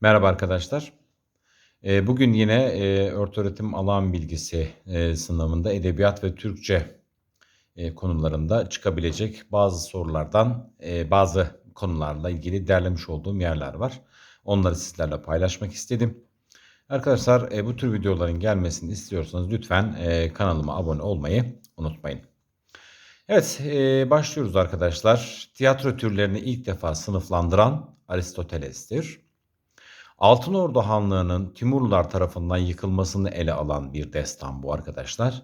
Merhaba arkadaşlar. Eee, bugün yine, eee, ortaöğretim alan bilgisi, eee, sınavında edebiyat ve Türkçe, eee, konularında çıkabilecek bazı sorulardan, bazı konularla ilgili derlemiş olduğum yerler var. Onları sizlerle paylaşmak istedim. Arkadaşlar, bu tür videoların gelmesini istiyorsanız lütfen, kanalıma abone olmayı unutmayın. Evet, başlıyoruz arkadaşlar. Tiyatro türlerini ilk defa sınıflandıran Aristoteles'tir. Altınordu Hanlığı'nın Timurlular tarafından yıkılmasını ele alan bir destan bu arkadaşlar.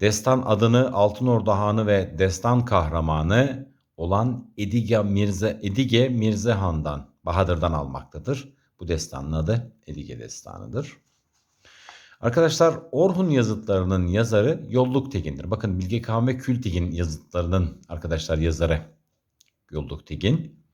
Destan adını Altınordu Hanı ve destan kahramanı olan Edige Mirza Edige Mirza Han'dan, Bahadır'dan almaktadır. Bu destanın adı Edige Destanı'dır. Arkadaşlar Orhun yazıtlarının yazarı Yolluk Tegin'dir. Bakın Bilge Kağan ve Kültigin yazıtlarının arkadaşlar yazarı Yolluk Tegin.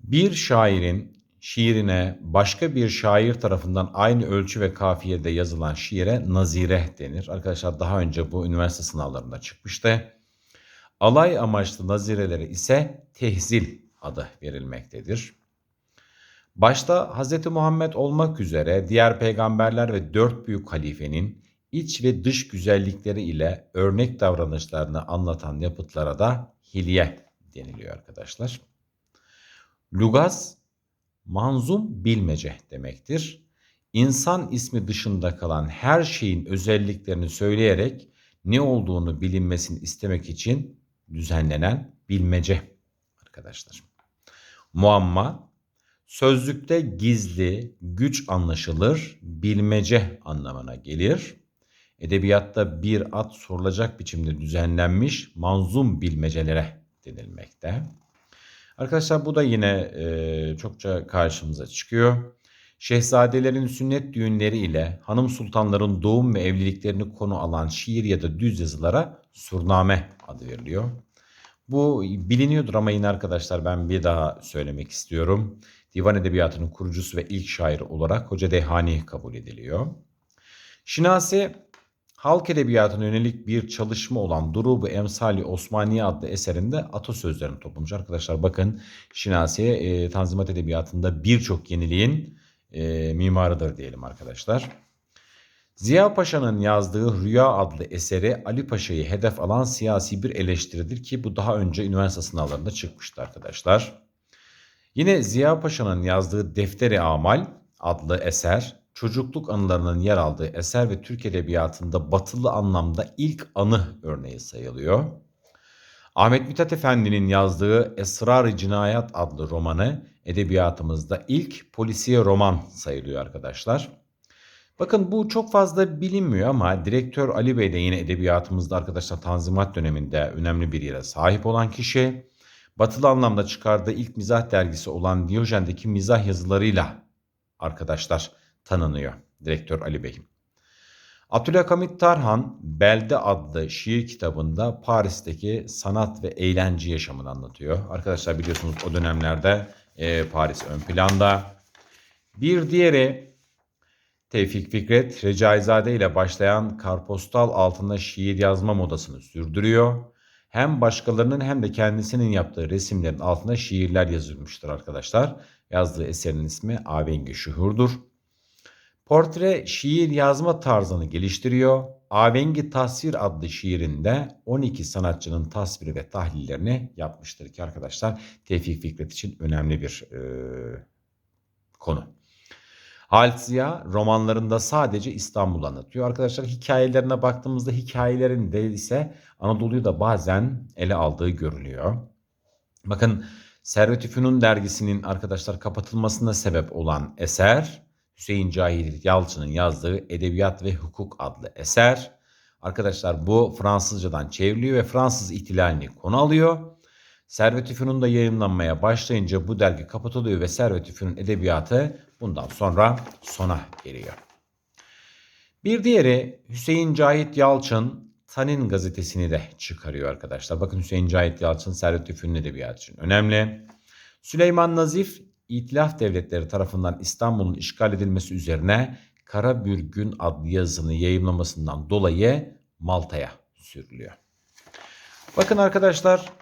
Bir şairin şiirine başka bir şair tarafından aynı ölçü ve kafiyede yazılan şiire nazire denir. Arkadaşlar daha önce bu üniversite sınavlarında çıkmıştı. Alay amaçlı nazirelere ise tehzil adı verilmektedir. Başta Hz. Muhammed olmak üzere diğer peygamberler ve dört büyük halifenin iç ve dış güzellikleri ile örnek davranışlarını anlatan yapıtlara da hilye deniliyor arkadaşlar. Lugaz manzum bilmece demektir. İnsan ismi dışında kalan her şeyin özelliklerini söyleyerek ne olduğunu bilinmesini istemek için düzenlenen bilmece arkadaşlar. Muamma sözlükte gizli, güç anlaşılır, bilmece anlamına gelir. Edebiyatta bir at sorulacak biçimde düzenlenmiş manzum bilmecelere denilmekte. Arkadaşlar bu da yine e, çokça karşımıza çıkıyor. Şehzadelerin sünnet düğünleri ile hanım sultanların doğum ve evliliklerini konu alan şiir ya da düz yazılara surname adı veriliyor. Bu biliniyordur ama yine arkadaşlar ben bir daha söylemek istiyorum. Divan Edebiyatı'nın kurucusu ve ilk şairi olarak Hoca Dehani kabul ediliyor. Şinasi halk edebiyatına yönelik bir çalışma olan Durubu Emsali Osmaniye adlı eserinde atasözlerini toplamış. Arkadaşlar bakın Şinasi'ye e, Tanzimat Edebiyatı'nda birçok yeniliğin e, mimarıdır diyelim arkadaşlar. Ziya Paşa'nın yazdığı Rüya adlı eseri Ali Paşa'yı hedef alan siyasi bir eleştiridir ki bu daha önce üniversite sınavlarında çıkmıştı arkadaşlar. Yine Ziya Paşa'nın yazdığı Defteri Amal adlı eser çocukluk anılarının yer aldığı eser ve Türk Edebiyatı'nda batılı anlamda ilk anı örneği sayılıyor. Ahmet Mithat Efendi'nin yazdığı Esrar-ı Cinayet adlı romanı edebiyatımızda ilk polisiye roman sayılıyor arkadaşlar. Bakın bu çok fazla bilinmiyor ama direktör Ali Bey de yine edebiyatımızda arkadaşlar Tanzimat döneminde önemli bir yere sahip olan kişi. Batılı anlamda çıkardığı ilk mizah dergisi olan Diyojen'deki mizah yazılarıyla arkadaşlar tanınıyor direktör Ali Bey. Abdülhamit Tarhan Belde adlı şiir kitabında Paris'teki sanat ve eğlence yaşamını anlatıyor. Arkadaşlar biliyorsunuz o dönemlerde e, Paris ön planda. Bir diğeri Tevfik Fikret Recaizade ile başlayan karpostal altında şiir yazma modasını sürdürüyor. Hem başkalarının hem de kendisinin yaptığı resimlerin altına şiirler yazılmıştır arkadaşlar. Yazdığı eserin ismi Avengi Şuhur'dur. Portre şiir yazma tarzını geliştiriyor. Avengi Tasvir adlı şiirinde 12 sanatçının tasviri ve tahlillerini yapmıştır ki arkadaşlar Tevfik Fikret için önemli bir e, konu. Halit Ziya romanlarında sadece İstanbul anlatıyor. Arkadaşlar hikayelerine baktığımızda hikayelerinde ise Anadolu'yu da bazen ele aldığı görülüyor. Bakın Servet-i Fünun dergisinin arkadaşlar kapatılmasına sebep olan eser Hüseyin Cahil Yalçın'ın yazdığı Edebiyat ve Hukuk adlı eser. Arkadaşlar bu Fransızcadan çevriliyor ve Fransız ihtilalini konu alıyor. Servet-i da yayınlanmaya başlayınca bu dergi kapatılıyor ve Servet-i edebiyatı bundan sonra sona eriyor. Bir diğeri Hüseyin Cahit Yalçın Tanin gazetesini de çıkarıyor arkadaşlar. Bakın Hüseyin Cahit Yalçın Servet-i Fünun edebiyatı için önemli. Süleyman Nazif İtilaf devletleri tarafından İstanbul'un işgal edilmesi üzerine Kara Bir Gün adlı yazısını yayınlamasından dolayı Malta'ya sürülüyor. Bakın arkadaşlar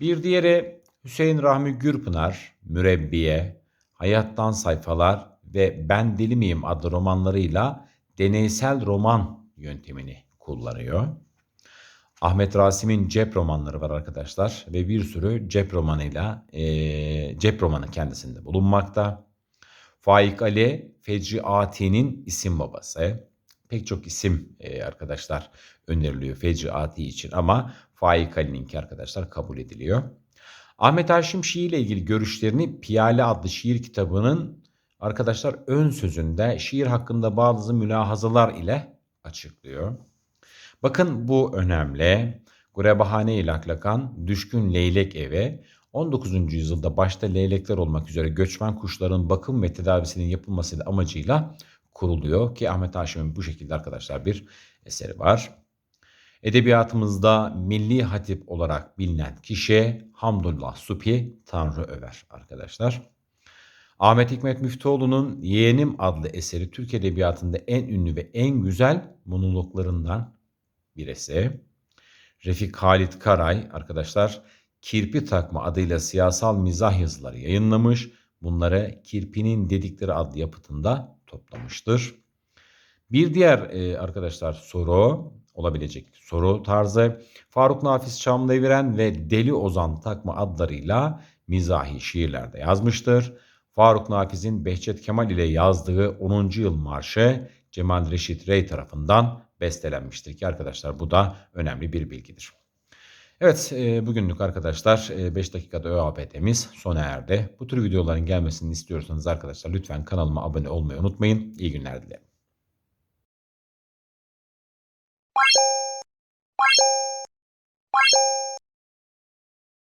bir diğeri Hüseyin Rahmi Gürpınar, mürebbiye, Hayattan Sayfalar ve Ben Deli Miyim adlı romanlarıyla deneysel roman yöntemini kullanıyor. Ahmet Rasim'in cep romanları var arkadaşlar ve bir sürü cep romanıyla e, cep romanı kendisinde bulunmakta. Faik Ali Fecri Ati'nin isim babası. Pek çok isim e, arkadaşlar öneriliyor Fecri Ati için ama Faik Ali'ninki arkadaşlar kabul ediliyor. Ahmet Haşim Şii ile ilgili görüşlerini Piyale adlı şiir kitabının arkadaşlar ön sözünde şiir hakkında bazı mülahazalar ile açıklıyor. Bakın bu önemli. Gurebahane ile aklakan Düşkün Leylek Evi 19. yüzyılda başta leylekler olmak üzere göçmen kuşların bakım ve tedavisinin yapılması amacıyla kuruluyor ki Ahmet Haşim'in bu şekilde arkadaşlar bir eseri var. Edebiyatımızda milli hatip olarak bilinen kişi Hamdullah Supi Tanrı Över arkadaşlar. Ahmet Hikmet Müftüoğlu'nun Yeğenim adlı eseri Türk Edebiyatı'nda en ünlü ve en güzel monologlarından birisi. Refik Halit Karay arkadaşlar Kirpi Takma adıyla siyasal mizah yazıları yayınlamış. Bunları Kirpi'nin dedikleri adlı yapıtında toplamıştır. Bir diğer e, arkadaşlar soru olabilecek soru tarzı Faruk Nafiz Çamlıevren ve Deli Ozan Takma adlarıyla mizahi şiirlerde yazmıştır. Faruk Nafiz'in Behçet Kemal ile yazdığı 10. yıl marşı Cemal Reşit Rey tarafından bestelenmiştir ki arkadaşlar bu da önemli bir bilgidir. Evet e, bugünlük arkadaşlar 5 dakikada ÖAPT'miz sona erdi. Bu tür videoların gelmesini istiyorsanız arkadaşlar lütfen kanalıma abone olmayı unutmayın. İyi günler dilerim.